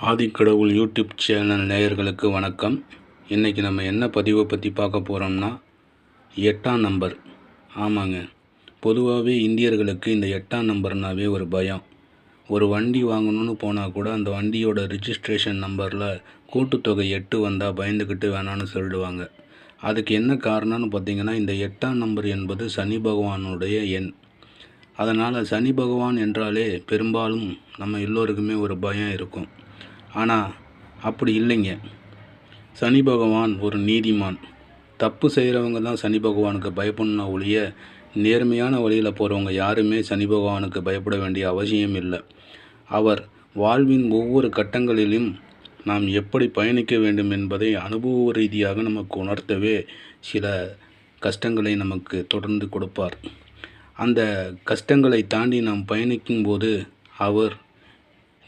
ஆதிக்கடவுள் YouTube channel நேயர்களுக்கு வணக்கம். இன்றைக்கி நம்ம என்ன பதிவை பற்றி பார்க்க போகிறோம்னா எட்டாம் நம்பர். ஆமாங்க. பொதுவாகவே இந்தியர்களுக்கு இந்த எட்டாம் நம்பர்னாவே ஒரு பயம். ஒரு வண்டி வாங்கணும்னு போனால் கூட அந்த வண்டியோட ரிஜிஸ்ட்ரேஷன் நம்பரில் கூட்டுத்தொகை எட்டு வந்தால் பயந்துக்கிட்டு வேணான்னு சொல்லிடுவாங்க. அதுக்கு என்ன காரணம்னு பார்த்தீங்கன்னா இந்த எட்டாம் நம்பர் என்பது சனி பகவானுடைய எண். அதனால் சனி பகவான் என்றாலே பெரும்பாலும் நம்ம எல்லோருக்குமே ஒரு பயம் இருக்கும். ஆனால் அப்படி இல்லைங்க. சனி பகவான் ஒரு நீதிமான். தப்பு செய்கிறவங்க தான் சனி பகவானுக்கு பயப்படணும் ஒழிய நேர்மையான வழியில் போகிறவங்க யாருமே சனி பகவானுக்கு பயப்பட வேண்டிய அவசியம் இல்லை. அவர் வாழ்வின் ஒவ்வொரு கட்டங்களிலும் நாம் எப்படி பயணிக்க வேண்டும் என்பதை அனுபவ ரீதியாக நமக்கு உணர்த்தவே சில கஷ்டங்களை நமக்கு தொடர்ந்து கொடுப்பார். அந்த கஷ்டங்களை தாண்டி நாம் பயணிக்கும்போது அவர்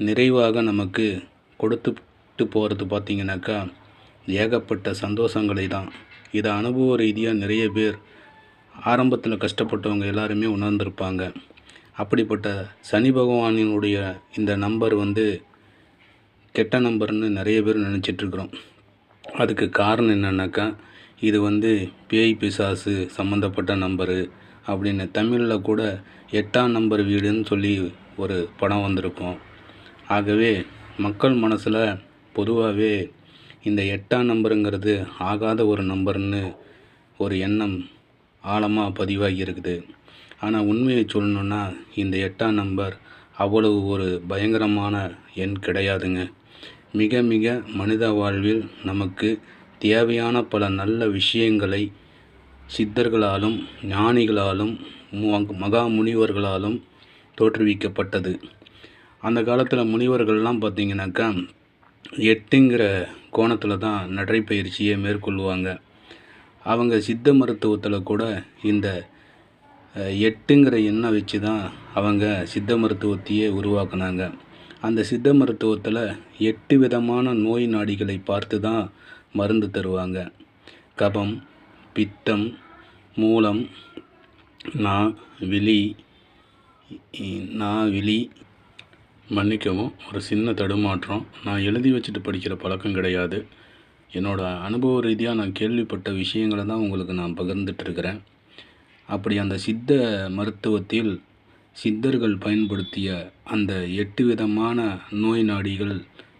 நிறைவாக நமக்கு கொடுத்துட்டு போகிறது பார்த்திங்கனாக்கா ஏகப்பட்ட சந்தோஷங்களை தான் இதை அனுபவ ரீதியாக நிறைய பேர் ஆரம்பத்தில் கஷ்டப்பட்டவங்க எல்லாருமே உணர்ந்திருப்பாங்க. அப்படிப்பட்ட சனி பகவானினுடைய இந்த நம்பர் வந்து கெட்ட நம்பர்னு நிறைய பேர் நினச்சிட்ருக்குறோம். அதுக்கு காரணம் என்னன்னாக்கா இது வந்து பேய் பிசாசு சம்மந்தப்பட்ட நம்பரு அப்படின்னு தமிழில் கூட எட்டாம் நம்பர் வீடுன்னு சொல்லி ஒரு படம் வந்திருக்கும். ஆகவே மக்கள் மனசில் பொதுவாகவே இந்த எட்டாம் நம்பருங்கிறது ஆகாத ஒரு நம்பர்னு ஒரு எண்ணம் ஆழமாக பதிவாகி இருக்குது. ஆனால் உண்மையை சொல்லணுன்னா இந்த எட்டாம் நம்பர் அவ்வளவு ஒரு பயங்கரமான எண் கிடையாதுங்க. மிக மிக மனித வாழ்வில் நமக்கு தேவையான பல நல்ல விஷயங்களை சித்தர்களாலும் ஞானிகளாலும் மகா முனிவர்களாலும் தோற்றுவிக்கப்பட்டது. அந்த காலத்தில் முனிவர்கள்லாம் பார்த்தீங்கன்னாக்கா எட்டுங்கிற கோணத்தில் தான் நடைப்பயிற்சியை மேற்கொள்வாங்க அவங்க சித்த மருத்துவத்தில் கூட இந்த எட்டுங்கிற எண்ணை வச்சு தான் அவங்க சித்த மருத்துவத்தையே உருவாக்குனாங்க. அந்த சித்த மருத்துவத்தில் எட்டு விதமான நோய் நாடிகளை பார்த்து தான் மருந்து தருவாங்க. கபம் பித்தம் மூலம் நா விழி நா விழி மன்னிக்கவும் ஒரு சின்ன தடுமாற்றம். நான் எழுதி வச்சுட்டு படிக்கிற பழக்கம் கிடையாது. என்னோடய அனுபவ ரீதியாக நான் கேள்விப்பட்ட விஷயங்களை தான் உங்களுக்கு நான் பகிர்ந்துட்டு இருக்கிறேன் அப்படி அந்த சித்த மருத்துவத்தில் சித்தர்கள் பயன்படுத்திய அந்த எட்டு விதமான நோய் நாடிகள்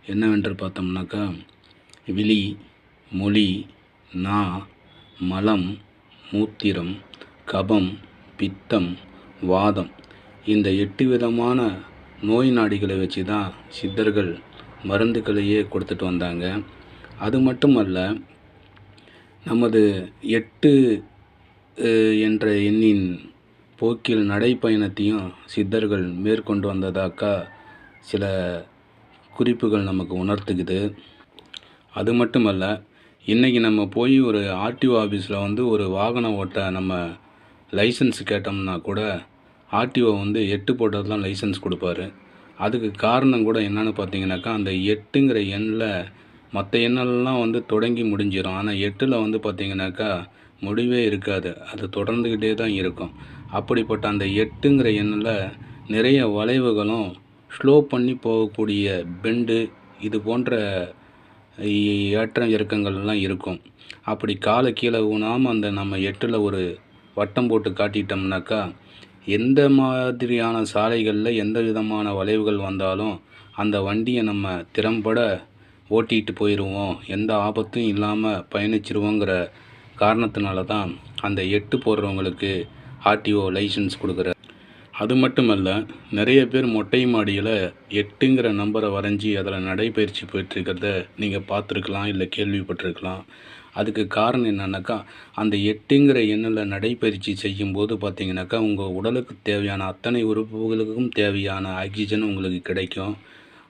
என்னவென்று பார்த்தோம்னாக்கா விழி மொழி நா மலம் மூத்திரம் கபம் பித்தம் வாதம். இந்த எட்டு விதமான நோய் நாடிகளை வச்சு தான் சித்தர்கள் மருந்துகளையே கொடுத்துட்டு வந்தாங்க. அது மட்டுமல்ல நமது எட்டு என்ற எண்ணின் போக்கில் நடைப்பயணத்தையும் சித்தர்கள் மேற்கொண்டு வந்ததாக்கா சில குறிப்புகள் நமக்கு உணர்த்துக்குது அது மட்டுமல்ல இன்றைக்கி நம்ம போய் ஒரு ஆர்டிஓ ஆஃபீஸில் வந்து ஒரு வாகனம் ஓட்ட நம்ம லைசன்ஸ் கேட்டோம்னா கூட ஆர்டிஓ வந்து எட்டு போட்டது தான் லைசன்ஸ் கொடுப்பாரு. அதுக்கு காரணம் கூட என்னன்னு பார்த்தீங்கன்னாக்கா அந்த எட்டுங்கிற எண்ணில் மற்ற எண்ணெல்லாம் வந்து தொடங்கி முடிஞ்சிடும் ஆனால் எட்டில் வந்து பார்த்திங்கனாக்கா முடிவே இருக்காது. அது தொடர்ந்துக்கிட்டே தான் இருக்கும். அப்படிப்பட்ட அந்த எட்டுங்கிற எண்ணில் நிறைய வளைவுகளும் ஸ்லோ பண்ணி போகக்கூடிய பெண்டு இது போன்ற ஏற்றம் ஏற்ற இறக்கங்கள்லாம் இருக்கும். அப்படி காலை கீழே ஊனாமல் அந்த நம்ம எட்டில் ஒரு வட்டம் போட்டு காட்டிட்டோம்னாக்கா எந்த மாதிரியான சாலைகளில் எந்த விதமான வளைவுகள் வந்தாலும் அந்த வண்டியை நம்ம திறம்பட ஓட்டிகிட்டு போயிடுவோம் எந்த ஆபத்தும் இல்லாமல் பயணிச்சிருவோங்கிற காரணத்தினால தான் அந்த எட்டு போடுறவங்களுக்கு ஆர்டிஓ லைசன்ஸ் கொடுக்குற அது மட்டுமல்ல நிறைய பேர் மொட்டை மாடியில் எட்டுங்கிற நம்பரை வரைஞ்சி அதில் நடைபயிற்சி போயிட்டுருக்கிறத நீங்கள் பார்த்துருக்கலாம் இல்லை கேள்விப்பட்டிருக்கலாம். அதுக்கு காரணம் என்னன்னாக்கா அந்த எட்டுங்கிற எண்ணில் நடைப்பயிற்சி செய்யும்போது பார்த்தீங்கன்னாக்கா உங்கள் உடலுக்கு தேவையான அத்தனை உறுப்புகளுக்கும் தேவையான ஆக்சிஜன் உங்களுக்கு கிடைக்கும்.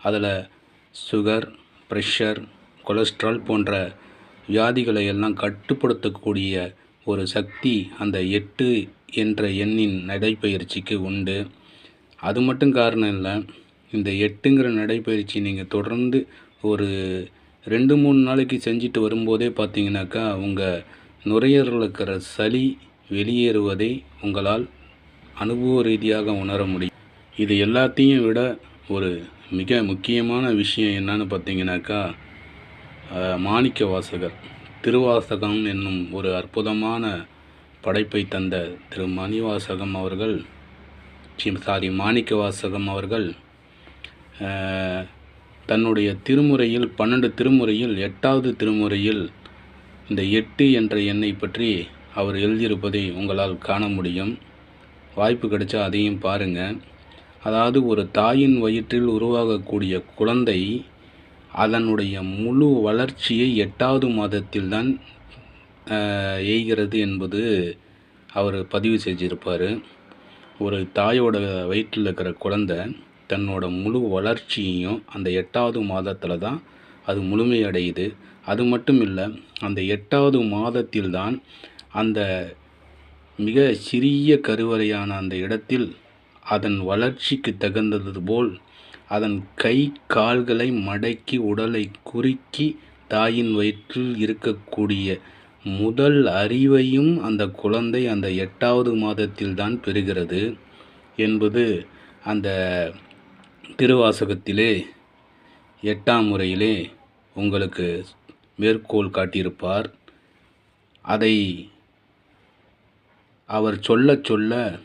அதில் சுகர் ப்ரெஷர் கொலஸ்ட்ரால் போன்ற வியாதிகளை எல்லாம் கட்டுப்படுத்தக்கூடிய ஒரு சக்தி அந்த எட்டு என்ற எண்ணின் நடைப்பயிற்சிக்கு உண்டு. அது மட்டும் காரணம் இல்லை இந்த எட்டுங்கிற நடைப்பயிற்சி நீங்கள் தொடர்ந்து ஒரு ரெண்டு மூணு நாளைக்கு செஞ்சுட்டு வரும்போதே பார்த்தீங்கன்னாக்கா உங்கள் நுரையீரலில் இருக்கிற சளி வெளியேறுவதை உங்களால் அனுபவ ரீதியாக உணர முடியும். இது எல்லாத்தையும் விட ஒரு மிக முக்கியமான விஷயம் என்னன்னு பார்த்தீங்கன்னாக்கா மாணிக்க வாசகர் திருவாசகம் என்னும் ஒரு அற்புதமான படைப்பை தந்த திரு மணிவாசகம் அவர்கள் சாரி மாணிக்க வாசகம் அவர்கள் தன்னுடைய திருமுறையில் பன்னெண்டு திருமுறையில் எட்டாவது திருமுறையில் இந்த எட்டு என்ற எண்ணை பற்றி அவர் எழுதியிருப்பதை உங்களால் காண முடியும். வாய்ப்பு கிடைச்சா அதையும் பாருங்கள் அதாவது ஒரு தாயின் வயிற்றில் உருவாகக்கூடிய குழந்தை அதனுடைய முழு வளர்ச்சியை எட்டாவது மாதத்தில்தான் தான் எய்கிறது என்பது அவர் பதிவு செஞ்சிருப்பார். ஒரு தாயோட வயிற்றில் இருக்கிற குழந்தை தன்னோட முழு வளர்ச்சியையும் அந்த எட்டாவது மாதத்தில் தான் அது முழுமையடையுது. அது மட்டும் இல்லை அந்த எட்டாவது மாதத்தில்தான் அந்த மிக சிறிய கருவறையான அந்த இடத்தில் அதன் வளர்ச்சிக்கு தகுந்தது போல் அதன் கை கால்களை மடக்கி உடலை குறுக்கி தாயின் வயிற்றில் இருக்கக்கூடிய முதல் அறிவையும் அந்த குழந்தை அந்த எட்டாவது மாதத்தில்தான் பெறுகிறது என்பது அந்த திருவாசகத்திலே எட்டாம் முறையிலே உங்களுக்கு மேற்கோள் காட்டியிருப்பார். அதை அவர் சொல்ல சொல்ல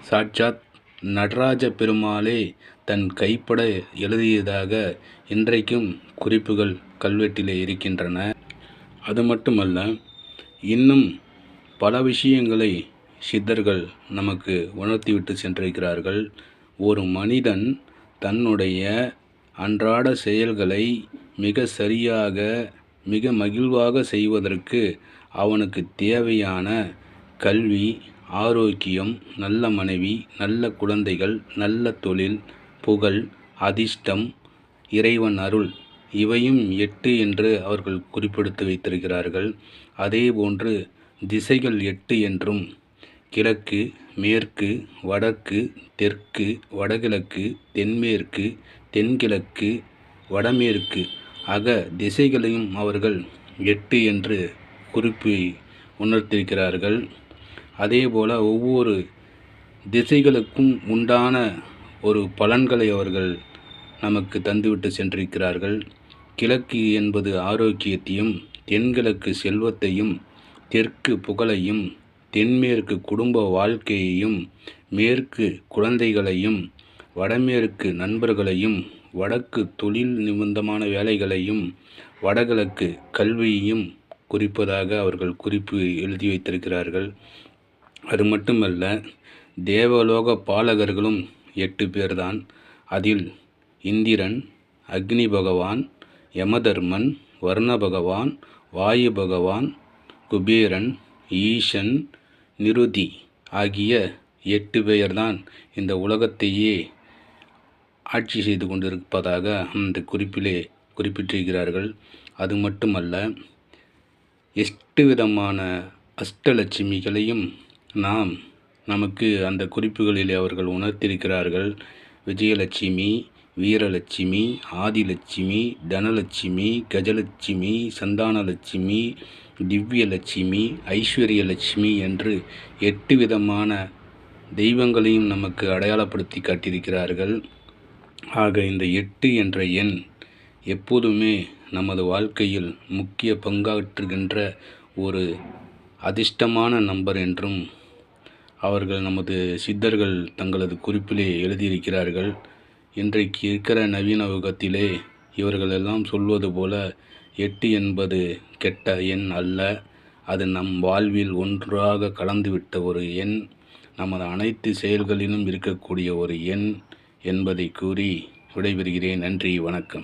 சாட்சாத் நடராஜ பெருமாளே தன் கைப்பட எழுதியதாக இன்றைக்கும் குறிப்புகள் கல்வெட்டிலே இருக்கின்றன. அது மட்டுமல்ல இன்னும் பல விஷயங்களை சித்தர்கள் நமக்கு உணர்த்திவிட்டு சென்றிருக்கிறார்கள். ஒரு மனிதன் தன்னுடைய அன்றாட செயல்களை மிக சரியாக மிக மகிழ்வாக செய்வதற்கு அவனுக்கு தேவையான கல்வி ஆரோக்கியம் நல்ல மனைவி நல்ல குழந்தைகள் நல்ல தொழில் புகழ் அதிர்ஷ்டம் இறைவன் அருள் இவையும் எட்டு என்று அவர்கள் குறிப்பிடுத்து வைத்திருக்கிறார்கள். அதேபோன்று திசைகள் எட்டு என்றும் கிழக்கு மேற்கு வடக்கு தெற்கு வடகிழக்கு தென்மேற்கு தென்கிழக்கு வடமேற்கு ஆக திசைகளையும் அவர்கள் எட்டு என்று குறிப்பை உணர்த்திருக்கிறார்கள். அதேபோல் ஒவ்வொரு திசைகளுக்கும் உண்டான ஒரு பலன்களை அவர்கள் நமக்கு தந்துவிட்டு சென்றிருக்கிறார்கள். கிழக்கு என்பது ஆரோக்கியத்தையும் தென்கிழக்கு செல்வத்தையும் தெற்கு புகழையும் தென்மேற்கு குடும்ப வாழ்க்கையையும் மேற்கு குழந்தைகளையும் வடமேற்கு நண்பர்களையும் வடக்கு தொழில் நிமித்தமான வேலைகளையும் வடகிழக்கு கல்வியையும் குறிப்பதாக அவர்கள் குறிப்பு எழுதி வைத்திருக்கிறார்கள். அது மட்டுமல்ல தேவலோக பாலகர்களும் எட்டு பேர்தான். அதில் இந்திரன் அக்னி பகவான் யமதர்மன் வர்ண பகவான் வாயு பகவான் குபேரன் ஈசன் நிருதி ஆகிய எட்டு பெயர்தான் இந்த உலகத்தையே ஆட்சி செய்து கொண்டிருப்பதாக அந்த குறிப்பிலே குறிப்பிட்டிருக்கிறார்கள். அது மட்டுமல்ல எட்டு விதமான அஷ்டலட்சுமிகளையும் நாம் நமக்கு அந்த குறிப்புகளிலே அவர்கள் உணர்த்தியிருக்கிறார்கள் விஜயலட்சுமி வீரலட்சுமி ஆதிலட்சுமி தனலட்சுமி கஜலட்சுமி சந்தானலட்சுமி திவ்யலட்சுமி ஐஸ்வர்யலட்சுமி என்று எட்டு விதமான தெய்வங்களையும் நமக்கு அடையாளப்படுத்தி காட்டியிருக்கிறார்கள். ஆக இந்த எட்டு என்ற எண் எப்போதுமே நமது வாழ்க்கையில் முக்கிய பங்காற்றுகின்ற ஒரு அதிர்ஷ்டமான நம்பர் என்றும் அவர்கள் நமது சித்தர்கள் தங்களது குறிப்பிலே எழுதியிருக்கிறார்கள். இன்றைக்கு இருக்கிற நவீன யுகத்திலே இவர்களெல்லாம் சொல்வது போல எட்டு என்பது கெட்ட எண் அல்ல. அது நம் வாழ்வில் ஒன்றாக கலந்துவிட்ட ஒரு எண். நமது அனைத்து செயல்களிலும் இருக்கக்கூடிய ஒரு எண் என்பதை கூறி விடைபெறுகிறேன். நன்றி வணக்கம்.